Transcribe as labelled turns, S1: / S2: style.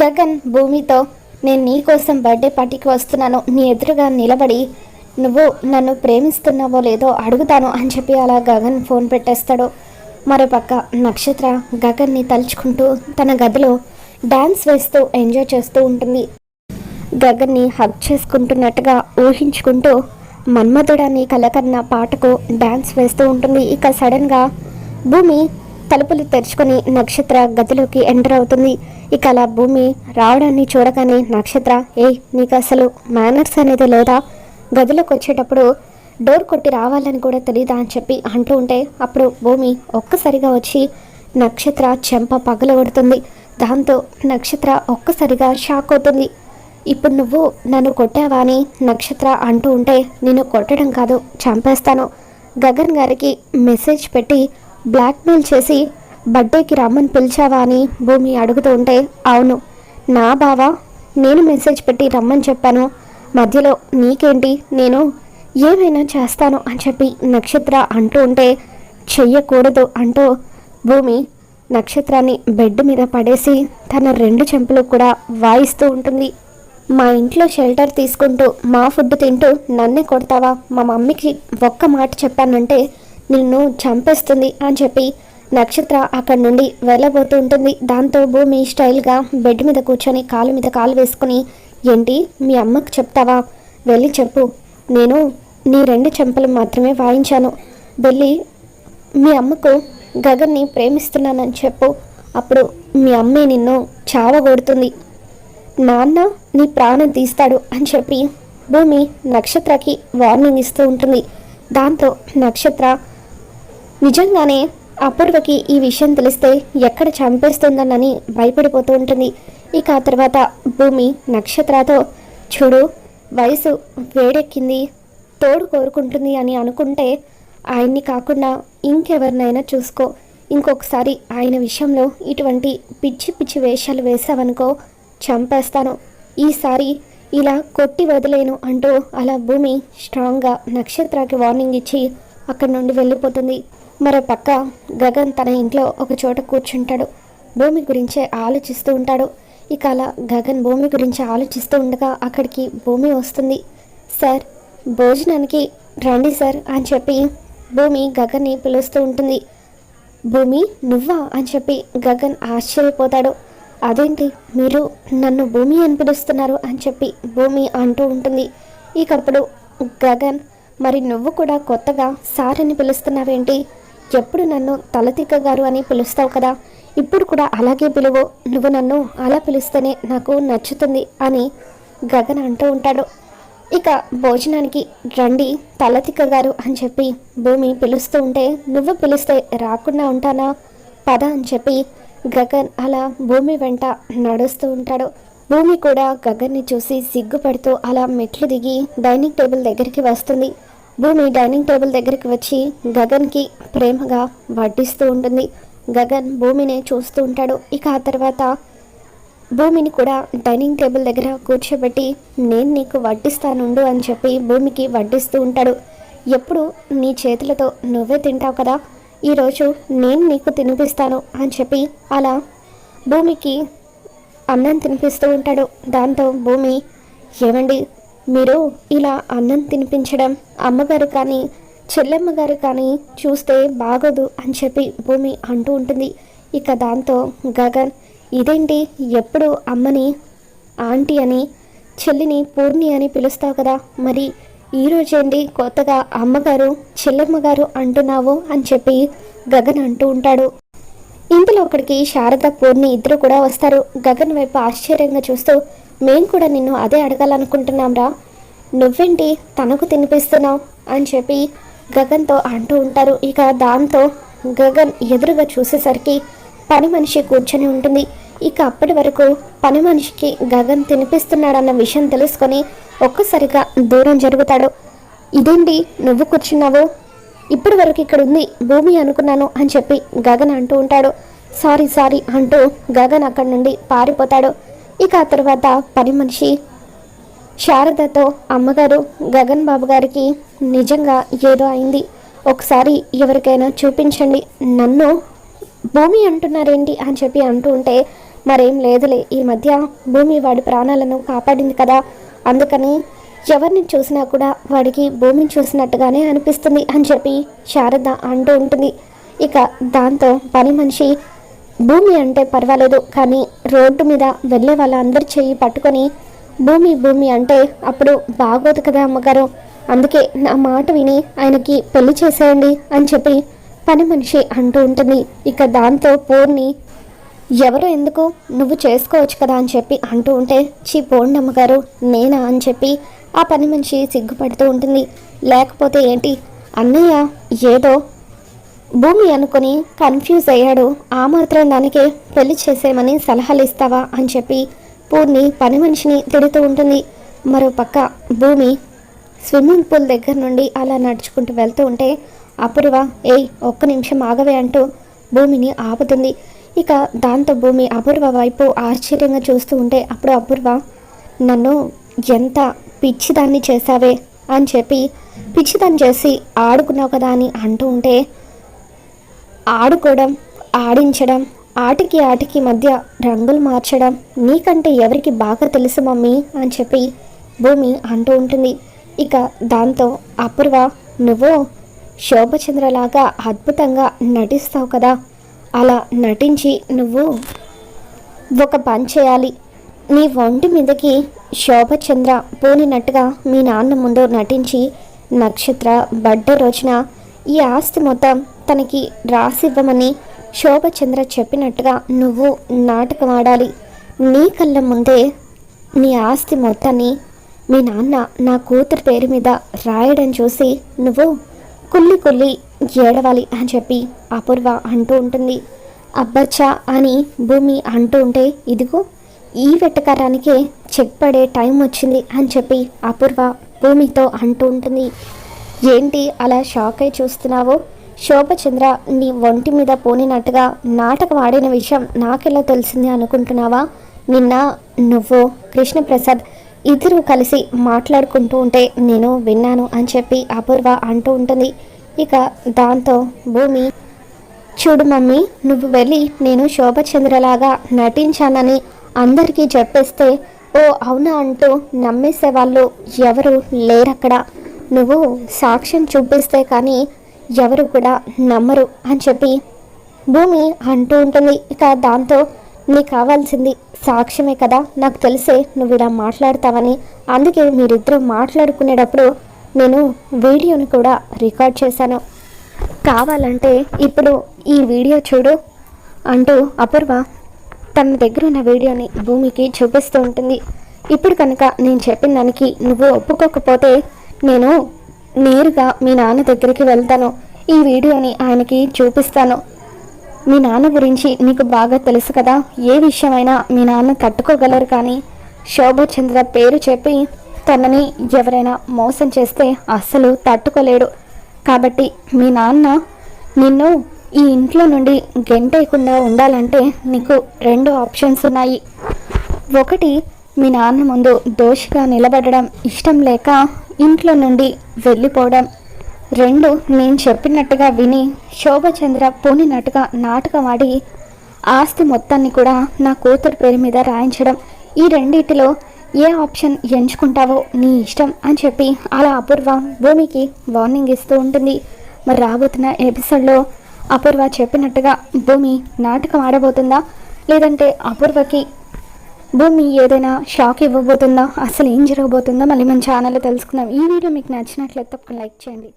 S1: గగన్ భూమితో నేను నీ కోసం బర్త్డే పార్టీకి వస్తున్నాను. నీ ఎదురుగా నిలబడి నువ్వు నన్ను ప్రేమిస్తున్నావో లేదో అడుగుతాను అని చెప్పి అలా గగన్ ఫోన్ పెట్టేస్తాడు. మరోపక్క నక్షత్ర గగన్ని తలుచుకుంటూ తన గదిలో డ్యాన్స్ వేస్తూ ఎంజాయ్ చేస్తూ ఉంటుంది. గగన్ని హక్ చేసుకుంటున్నట్టుగా ఊహించుకుంటూ మన్మధుడాన్ని కలకన్న పాటకు డ్యాన్స్ వేస్తూ ఉంటుంది. ఇక సడన్గా భూమి తలుపులు తెరుచుకుని నక్షత్ర గదిలోకి ఎంటర్ అవుతుంది. ఇక అలా భూమి రావడాన్ని చూడగానే నక్షత్ర ఏ నీకు అసలు మేనర్స్ అనేది లేదా? గదిలోకి వచ్చేటప్పుడు డోర్ కొట్టి రావాలని కూడా తెలియదా అని చెప్పి అంటూ ఉంటే అప్పుడు భూమి ఒక్కసారిగా వచ్చి నక్షత్ర చెంప పగలగొడుతుంది దాంతో నక్షత్ర ఒక్కసారిగా షాక్ అవుతుంది. ఇప్పుడు నువ్వు నన్ను కొట్టావా? అని నక్షత్ర అంటూ ఉంటే నేను కొట్టడం కాదు చంపేస్తాను. గగన్ గారికి మెసేజ్ పెట్టి బ్లాక్మెయిల్ చేసి బర్త్డేకి రమ్మని పిలిచావా? అని భూమి అడుగుతూ ఉంటే అవును. నా బావ నేను మెసేజ్ పెట్టి రమ్మని చెప్పాను. మధ్యలో నీకేంటి? నేను ఏమైనా చేస్తాను? అని చెప్పి నక్షత్ర అంటూ ఉంటే చెయ్యకూడదు అంటూ భూమి నక్షత్రాన్ని బెడ్ మీద పడేసి తన రెండు చెంపలు కూడా వాయిస్తూ ఉంటుంది. మా ఇంట్లో షెల్టర్ తీసుకుంటూ మా ఫుడ్ తింటూ నన్నే కొడతావా? మా మమ్మీకి ఒక్క మాట చెప్పానంటే నిన్ను చంపేస్తుంది అని చెప్పి నక్షత్ర అక్కడి నుండి వెళ్ళబోతూ ఉంటుంది. దాంతో భూమి స్టైల్గా బెడ్ మీద కూర్చొని కాలు మీద కాలు వేసుకుని ఏంటి? మీ అమ్మకు చెప్తావా? వెళ్ళి చెప్పు. నేను నీ రెండు చెంపలు మాత్రమే వాయించాను. వెళ్ళి మీ అమ్మకు గగన్ని ప్రేమిస్తున్నానని చెప్పు. అప్పుడు మీ అమ్మే నిన్ను చావగొడుతుంది. నాన్న నీ ప్రాణం తీస్తాడు అని చెప్పి భూమి నక్షత్రకి వార్నింగ్ ఇస్తూ ఉంటుంది. దాంతో నక్షత్ర నిజంగానే అపూర్వకి ఈ విషయం తెలిస్తే ఎక్కడ చంపేస్తుందనని భయపడిపోతూ ఉంటుంది. ఇక ఆ తర్వాత భూమి నక్షత్రతో చూడు వయసు వేడెక్కింది తోడు కోరుకుంటుంది అని అనుకుంటే ఆయన్ని కాకుండా ఇంకెవరినైనా చూసుకో. ఇంకొకసారి ఆయన విషయంలో ఇటువంటి పిచ్చి పిచ్చి వేషాలు వేసావనుకో చంపేస్తాను. ఈసారి ఇలా కొట్టి వదిలేను అంటూ అలా భూమి స్ట్రాంగ్గా నక్షత్రకి వార్నింగ్ ఇచ్చి అక్కడి నుండి వెళ్ళిపోతుంది. మరో పక్క గగన్ తన ఇంట్లో ఒక చోట కూర్చుంటాడు. భూమి గురించే ఆలోచిస్తూ ఉంటాడు. ఇక అలా గగన్ భూమి గురించి ఆలోచిస్తూ ఉండగా అక్కడికి భూమి వస్తుంది. సార్ భోజనానికి రండి సార్ అని చెప్పి భూమి గగన్ని పిలుస్తూ ఉంటుంది. భూమి నువ్వా? అని చెప్పి గగన్ ఆశ్చర్యపోతాడు. అదేంటి? మీరు నన్ను భూమి అని పిలుస్తున్నారు అని చెప్పి భూమి అంటూ ఉంటుంది. ఇకప్పుడు గగన్ మరి నువ్వు కూడా కొత్తగా సార్ అని పిలుస్తున్నావేంటి? ఎప్పుడు నన్ను తలతిక్క గారు అని పిలుస్తావు కదా? ఇప్పుడు కూడా అలాగే పిలువు. నువ్వు నన్ను అలా పిలుస్తేనే నాకు నచ్చుతుంది అని గగన్ అంటూ ఉంటాడు. ఇక భోజనానికి రండి తలతిక్క గారు అని చెప్పి భూమి పిలుస్తూ ఉంటే నువ్వు పిలిస్తే రాకుండా ఉంటానా? పద అని చెప్పి గగన్ అలా భూమి వెంట నడుస్తూ ఉంటాడు. భూమి కూడా గగన్ని చూసి సిగ్గుపడుతూ అలా మెట్లు దిగి డైనింగ్ టేబుల్ దగ్గరికి వస్తుంది. భూమి డైనింగ్ టేబుల్ దగ్గరికి వచ్చి గగన్కి ప్రేమగా వడ్డిస్తూ ఉంటుంది. గగన్ భూమిని చూస్తూ ఉంటాడు. ఇక ఆ తర్వాత భూమిని కూడా డైనింగ్ టేబుల్ దగ్గర కూర్చోబెట్టి నేను నీకు వడ్డిస్తానుండు అని చెప్పి భూమికి వడ్డిస్తూ ఉంటాడు. ఎప్పుడు నీ చేతులతో నువ్వే తింటావు కదా? ఈరోజు నేను నీకు తినిపిస్తాను అని చెప్పి అలా భూమికి అన్నం తినిపిస్తూ ఉంటాడు. దాంతో భూమి ఏమండి మీరు ఇలా అన్నం తినిపించడం అమ్మగారు కానీ చెల్లెమ్మ గారు కానీ చూస్తే బాగోదు అని చెప్పి భూమి అంటూ ఉంటుంది. ఇక దాంతో గగన్ ఇదేంటి? ఎప్పుడు అమ్మని ఆంటీ అని చెల్లిని పూర్ణి అని పిలుస్తావు కదా? మరి ఈరోజేంటి కొత్తగా అమ్మగారు చెల్లెమ్మ గారు అంటున్నావు? అని చెప్పి గగన్ అంటూ ఉంటాడు. ఇంతలో ఒకడికి శారద పూర్ణి ఇద్దరు కూడా వస్తారు. గగన్ వైపు ఆశ్చర్యంగా చూస్తూ మేం కూడా నిన్ను అదే అడగాలనుకుంటున్నాంరా. నువ్వేంటి తనకు తినిపిస్తున్నావు? అని చెప్పి గగన్తో అంటూ ఉంటారు. ఇక దాంతో గగన్ ఎదురుగా చూసేసరికి పని మనిషి కూర్చొని ఉంటుంది. ఇక అప్పటి వరకు పని మనిషికి గగన్ తినిపిస్తున్నాడన్న విషయం తెలుసుకొని ఒక్కసారిగా దూరం జరుగుతాడు. ఇదేంటి నువ్వు కూర్చున్నావు? ఇప్పటి వరకు ఇక్కడ ఉంది భూమి అనుకున్నాను అని చెప్పి గగన్ అంటూ ఉంటాడు. సారీ సారీ అంటూ గగన్ అక్కడి నుండి పారిపోతాడు. ఇక ఆ తర్వాత పని మనిషి శారదతో అమ్మగారు గగన్ బాబు గారికి నిజంగా ఏదో అయింది. ఒకసారి ఎవరికైనా చూపించండి. నన్ను భూమి అంటున్నారేంటి అని చెప్పి అంటూ ఉంటే మరేం లేదులే ఈ మధ్య భూమి వాడి ప్రాణాలను కాపాడింది కదా. అందుకని ఎవరిని చూసినా కూడా వాడికి భూమిని చూసినట్టుగానే అనిపిస్తుంది అని చెప్పి శారద అంటూ ఉంటుంది. ఇక దాంతో పని మనిషి భూమి అంటే పర్వాలేదు కానీ రోడ్డు మీద వెళ్ళే వాళ్ళందరి చెయ్యి పట్టుకొని భూమి భూమి అంటే అప్పుడు బాగోదు కదా అమ్మగారు అందుకే నా మాట విని ఆయనకి పెళ్ళి చేసేయండి అని చెప్పి పని మనిషి అంటూ ఉంటుంది. ఇక దాంతో పూర్ణి ఎవరు ఎందుకు? నువ్వు చేసుకోవచ్చు కదా అని చెప్పి అంటూ ఉంటే చీ పోండి అమ్మగారు నేనా అని చెప్పి ఆ పని మనిషి సిగ్గుపడుతూ ఉంటుంది. లేకపోతే ఏంటి? అన్నయ్య ఏదో భూమి అనుకుని కన్ఫ్యూజ్ అయ్యాడు. ఆ మాత్రం దానికే పెళ్ళి చేసేయమని సలహాలు ఇస్తావా అని చెప్పి పూర్ణి పని మనిషిని తిడుతూ ఉంటుంది. మరో పక్క భూమి స్విమ్మింగ్ పూల్ దగ్గర నుండి అలా నడుచుకుంటూ వెళ్తూ ఉంటే అపూర్వ ఏయ్ ఒక్క నిమిషం ఆగవే అంటూ భూమిని ఆపుతుంది. ఇక దాంతో భూమి అపూర్వ వైపు ఆశ్చర్యంగా చూస్తూ ఉంటే అప్పుడు అపూర్వ నన్ను ఎంత పిచ్చిదాన్ని చేశావే అని చెప్పి పిచ్చిదాన్ని చేసి ఆడుకున్నావు కదా అని అంటూ ఉంటే ఆడుకోవడం ఆడించడం ఆటికి ఆటికి మధ్య రంగులు మార్చడం నీకంటే ఎవరికి బాగా తెలుసు మమ్మీ అని చెప్పి భూమి అంటూ ఉంటుంది. ఇక దాంతో అపూర్వ నువ్వు శోభచంద్రలాగా అద్భుతంగా నటిస్తావు కదా. అలా నటించి నువ్వు ఒక పని చేయాలి. నీ ఒంటి మీదకి శోభచంద్ర పోనినట్టుగా మీ నాన్న ముందు నటించి నక్షత్ర బర్త్డే రోజున ఈ ఆస్తి మొత్తం తనకి రాసివ్వమని శోభచంద్ర చెప్పినట్టుగా నువ్వు నాటకం ఆడాలి. నీ కళ్ళ ముందే నీ ఆస్తి మొత్తాన్ని మీ నాన్న నా కూతురు పేరు మీద రాయడం చూసి నువ్వు కుల్లి కుల్లి ఏడవాలి అని చెప్పి అపూర్వ అంటూ ఉంటుంది. అబ్బచ్చా అని భూమి అంటూ ఉంటే ఇదిగో ఈ వెట్టకారానికే చెక్ పడే టైం వచ్చింది అని చెప్పి అపూర్వ భూమితో అంటూ ఉంటుంది. ఏంటి అలా షాక్ అయి చూస్తున్నావు? శోభచంద్ర నీ ఒంటి మీద పోనినట్టుగా నాటకం ఆడిన విషయం నాకెలా తెలిసింది అనుకుంటున్నావా? నిన్న నువ్వు కృష్ణప్రసాద్ ఇద్దరు కలిసి మాట్లాడుకుంటూ ఉంటే నేను విన్నాను అని చెప్పి అపూర్వ అంటూ ఉంటుంది. ఇక దాంతో భూమి చూడు మమ్మీ నువ్వు వెళ్ళి నేను శోభచంద్రలాగా నటించానని అందరికీ చెప్పేస్తే ఓ అవునా అంటూ నమ్మేసే వాళ్ళు ఎవరు లేరక్కడ. నువ్వు సాక్ష్యం చూపిస్తే కానీ ఎవరు కూడా నమ్మరు అని చెప్పి భూమి అంటూ ఉంటుంది. ఇక దాంతో నీకు కావాల్సింది సాక్ష్యమే కదా. నాకు తెలిసే నువ్వు ఇలా మాట్లాడతావని. అందుకే మీరిద్దరూ మాట్లాడుకునేటప్పుడు నేను వీడియోని కూడా రికార్డ్ చేశాను. కావాలంటే ఇప్పుడు ఈ వీడియో చూడు అంటూ అపూర్వ తన దగ్గర ఉన్న వీడియోని భూమికి చూపిస్తూ ఉంటుంది. ఇప్పుడు కనుక నేను చెప్పిన దానికి నువ్వు ఒప్పుకోకపోతే నేను నేరుగా మీ నాన్న దగ్గరికి వెళ్తాను. ఈ వీడియోని ఆయనకి చూపిస్తాను. మీ నాన్న గురించి నీకు బాగా తెలుసు కదా. ఏ విషయమైనా మీ నాన్న తట్టుకోగలరు కానీ శోభచంద్ర పేరు చెప్పి తనని ఎవరైనా మోసం చేస్తే అస్సలు తట్టుకోలేడు. కాబట్టి మీ నాన్న నిన్ను ఈ ఇంట్లో నుండి గెంటేయకుండా ఉండాలంటే నీకు రెండు ఆప్షన్స్ ఉన్నాయి. ఒకటి మీ నాన్న ముందు దోషిగా నిలబడడం ఇష్టం లేక ఇంట్లో నుండి వెళ్ళిపోవడం. రెండు నేను చెప్పినట్టుగా విని శోభచంద్ర పూనినట్టుగా నాటకం ఆడి ఆస్తి మొత్తాన్ని కూడా నా కూతురు పేరు మీద రాయించడం. ఈ రెండింటిలో ఏ ఆప్షన్ ఎంచుకుంటావో నీ ఇష్టం అని చెప్పి అలా అపూర్వ భూమికి వార్నింగ్ ఇస్తూ ఉంటుంది. మరి రాబోతున్న ఎపిసోడ్లో అపూర్వ చెప్పినట్టుగా భూమి నాటకం ఆడబోతుందా? లేదంటే అపూర్వకి భూమి ఏదైనా షాక్ ఇవ్వబోతుందా? అసలు ఏం జరగబోతుందో మళ్ళీ మన ఛానల్లో తెలుసుకుందాం. ఈ వీడియో మీకు నచ్చినట్లయితే తప్పకుండా లైక్ చేయండి.